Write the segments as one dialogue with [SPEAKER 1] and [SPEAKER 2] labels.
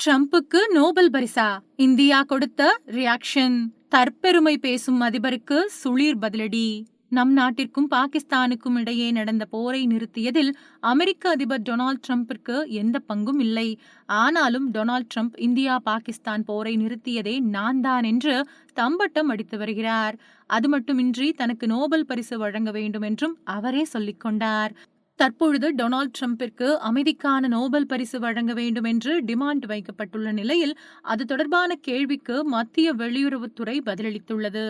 [SPEAKER 1] ட்ரம்புக்கு Nobel பரிசா? India கொடுத்த reaction தற்பெருமை பேசும் அதிபருக்கு சுளிர் பதிலடி. நம் நாட்டிற்கும் பாகிஸ்தானுக்கும் இடையே நடந்த போரை நிறுத்தியதில் அமெரிக்க அதிபர் டொனால்ட் ட்ரம்பிற்கு எந்த பங்கும் இல்லை. ஆனாலும் டொனால்ட் ட்ரம்ப் இந்தியா பாகிஸ்தான் போரை நிறுத்தியதே நான் தான் என்று தம்பட்டம் அடித்து வருகிறார். அது மட்டுமின்றி தனக்கு நோபல் பரிசு வழங்க வேண்டும் என்றும் அவரே சொல்லிக்கொண்டார் தற்பொழுது டொனால்ட் ட்ரம்பிற்கு அமைதிக்கான நோபல் பரிசு வழங்க வேண்டும் என்று டிமாண்ட் வைக்கப்பட்டுள்ள நிலையில் அது தொடர்பான கேள்விக்கு மத்திய வெளியுறவுத்துறை பதிலளித்துள்ளது.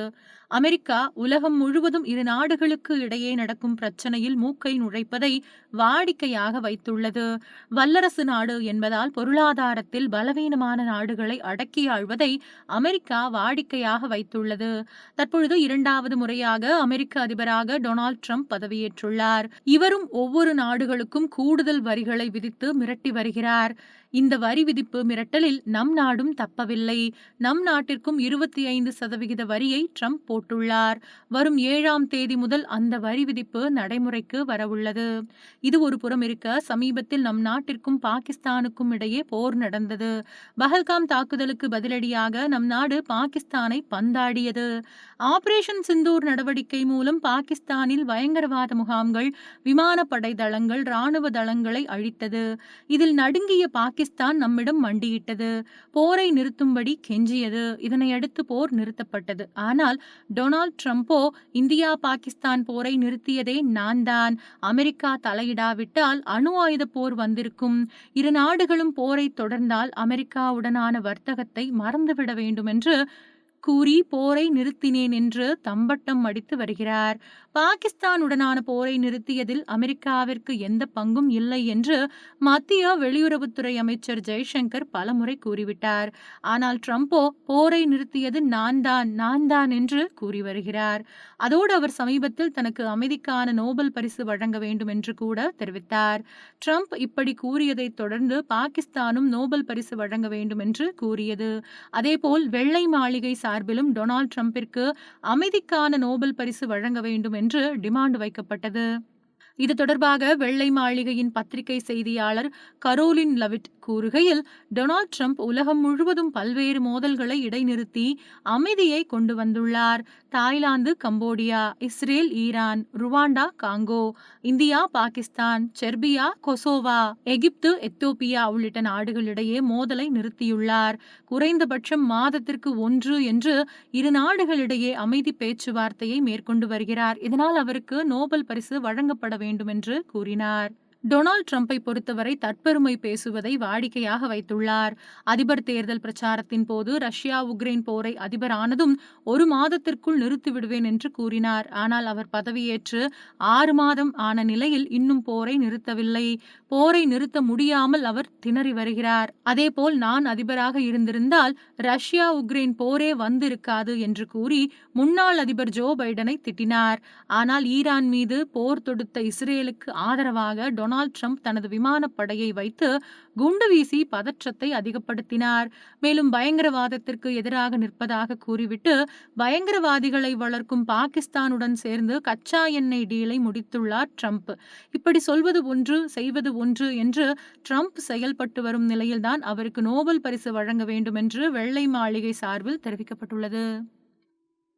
[SPEAKER 1] அமெரிக்கா உலகம் முழுவதும் இரு நாடுகளுக்கு இடையே நடக்கும் பிரச்சனையில் மூக்கை நுழைப்பதை வாடிக்கையாக வைத்துள்ளது. வல்லரசு நாடு என்பதால் பொருளாதாரத்தில் பலவீனமான நாடுகளை அடக்கி ஆழ்வதை அமெரிக்கா வாடிக்கையாக வைத்துள்ளது. தற்பொழுது இரண்டாவது முறையாக அமெரிக்க அதிபராக டொனால்ட் ட்ரம்ப் பதவியேற்றுள்ளார். இவரும் ஒவ்வொரு நாடுகளுக்கும் கூடுதல் வரிகளை விதித்து மிரட்டி வருகிறார். இந்த வரி விதிப்பு மிரட்டலில் நம் நாடும் தப்பவில்லை. நம் நாட்டிற்கும் இருபத்தி ஐந்து சதவிகித வரியை ட்ரம்ப் போட்டுள்ளார். வரும் ஏழாம் தேதி முதல் அந்த வரி விதிப்பு நடைமுறைக்கு வரவுள்ளது. இது ஒரு புறம் இருக்க சமீபத்தில் நம் நாட்டிற்கும் பாகிஸ்தானுக்கும் இடையே போர் நடந்தது. பஹல்காம் தாக்குதலுக்கு பதிலடியாக நம் நாடு பாகிஸ்தானை பந்தாடியது. ஆபரேஷன் சிந்தூர் நடவடிக்கை மூலம் பாகிஸ்தானில் பயங்கரவாத முகாம்கள் விமானப்படை தளங்கள் ராணுவ தளங்களை அழித்தது. இதில் நடுங்கிய பாகிஸ்தான் நம்மிடம் மண்டியிட்டது. போரை நிறுத்தும்படி கெஞ்சியது. இதனையடுத்து போர் நிறுத்தப்பட்டது. ஆனால் டொனால்ட் ட்ரம்ப்போ இந்தியா பாகிஸ்தான் போரை நிறுத்தியதே நான் தான் அமெரிக்கா தலையிடாவிட்டால் அணு ஆயுத போர் வந்திருக்கும். இரு நாடுகளும் போரை தொடர்ந்தால் அமெரிக்காவுடனான வர்த்தகத்தை மறந்துவிட வேண்டும் என்று கூறி போரை நிறுத்தினேன் என்று தம்பட்டம் அடித்து வருகிறார். பாகிஸ்தானுடனான போரை நிறுத்தியதில் அமெரிக்காவிற்கு எந்த பங்கும் இல்லை என்று மத்திய வெளியுறவுத்துறை அமைச்சர் ஜெய்சங்கர் பலமுறை கூறிவிட்டார். ஆனால் ட்ரம்போ போரை நிறுத்தியது நான் தான் நான் தான் என்று கூறி வருகிறார். அதோடு அவர் சமீபத்தில் தனக்கு அமைதிக்கான நோபல் பரிசு வழங்க வேண்டும் என்று கூட தெரிவித்தார். ட்ரம்ப் இப்படி கூறியதைத் தொடர்ந்து பாகிஸ்தானும் நோபல் பரிசு வழங்க வேண்டும் என்று கூறியது. அதேபோல் வெள்ளை மாளிகை சார்பிலும் டொனால்ட் ட்ரம்பிற்கு அமைதிக்கான நோபல் பரிசு வழங்க வேண்டும் என்று டிமாண்ட் வைக்கப்பட்டது. இது தொடர்பாக வெள்ளை மாளிகையின் பத்திரிகை செய்தியாளர் கரோலின் லவிட் கூறுகையில் டொனால்ட் ட்ரம்ப் உலகம் முழுவதும் பல்வேறு மோதல்களை இடைநிறுத்தி அமைதியை கொண்டு வந்துள்ளார். Thailand Cambodia Israel Iran Rwanda Congo India Pakistan Serbia Kosovo Egypt Ethiopia உள்ளிட்ட நாடுகளிடையே மோதலை நிறுத்தியுள்ளார். குறைந்தபட்சம் மாதத்திற்கு ஒன்று என்று இரு நாடுகளிடையே அமைதி பேச்சுவார்த்தையை மேற்கொண்டு வருகிறார். இதனால் அவருக்கு நோபல் பரிசு வழங்கப்பட வேண்டும். வேண்டுமென்று கூறினார். டொனால்ட் ட்ரம்பை பொறுத்தவரை தற்பெருமை பேசுவதை வாடிக்கையாக வைத்துள்ளார். அதிபர் தேர்தல் பிரச்சாரத்தின் போது ரஷ்யா உக்ரைன் போரை அதிபர் ஆனதும் ஒரு மாதத்திற்குள் நிறுத்திவிடுவேன் என்று கூறினார். ஆனால் அவர் பதவியேற்று ஆறு மாதம் ஆன நிலையில் இன்னும் போரை நிறுத்தவில்லை. போரை நிறுத்த முடியாமல் அவர் திணறி வருகிறார். அதேபோல் நான் அதிபராக இருந்திருந்தால் ரஷ்யா உக்ரைன் போரே வந்திருக்காது என்று கூறி முன்னாள் அதிபர் ஜோ பைடனை திட்டினார். ஆனால் ஈரான் மீது போர் தொடுத்த இஸ்ரேலுக்கு ஆதரவாக டொனால்ட் டொனால்ட் ட்ரம்ப் தனது விமானப்படையை வைத்து குண்டு வீசி பதற்றத்தை அதிகப்படுத்தினார். மேலும் பயங்கரவாதத்திற்கு எதிராக நிற்பதாக கூறிவிட்டு பயங்கரவாதிகளை வளர்க்கும் பாகிஸ்தானுடன் சேர்ந்து கச்சா எண்ணெய் டீலை முடித்துள்ளார் ட்ரம்ப். இப்படி சொல்வது ஒன்று செய்வது ஒன்று என்று ட்ரம்ப் செயல்பட்டு வரும் நிலையில்தான் அவருக்கு நோபல் பரிசு வழங்க வேண்டும் என்று வெள்ளை மாளிகை சார்பில் தெரிவிக்கப்பட்டுள்ளது.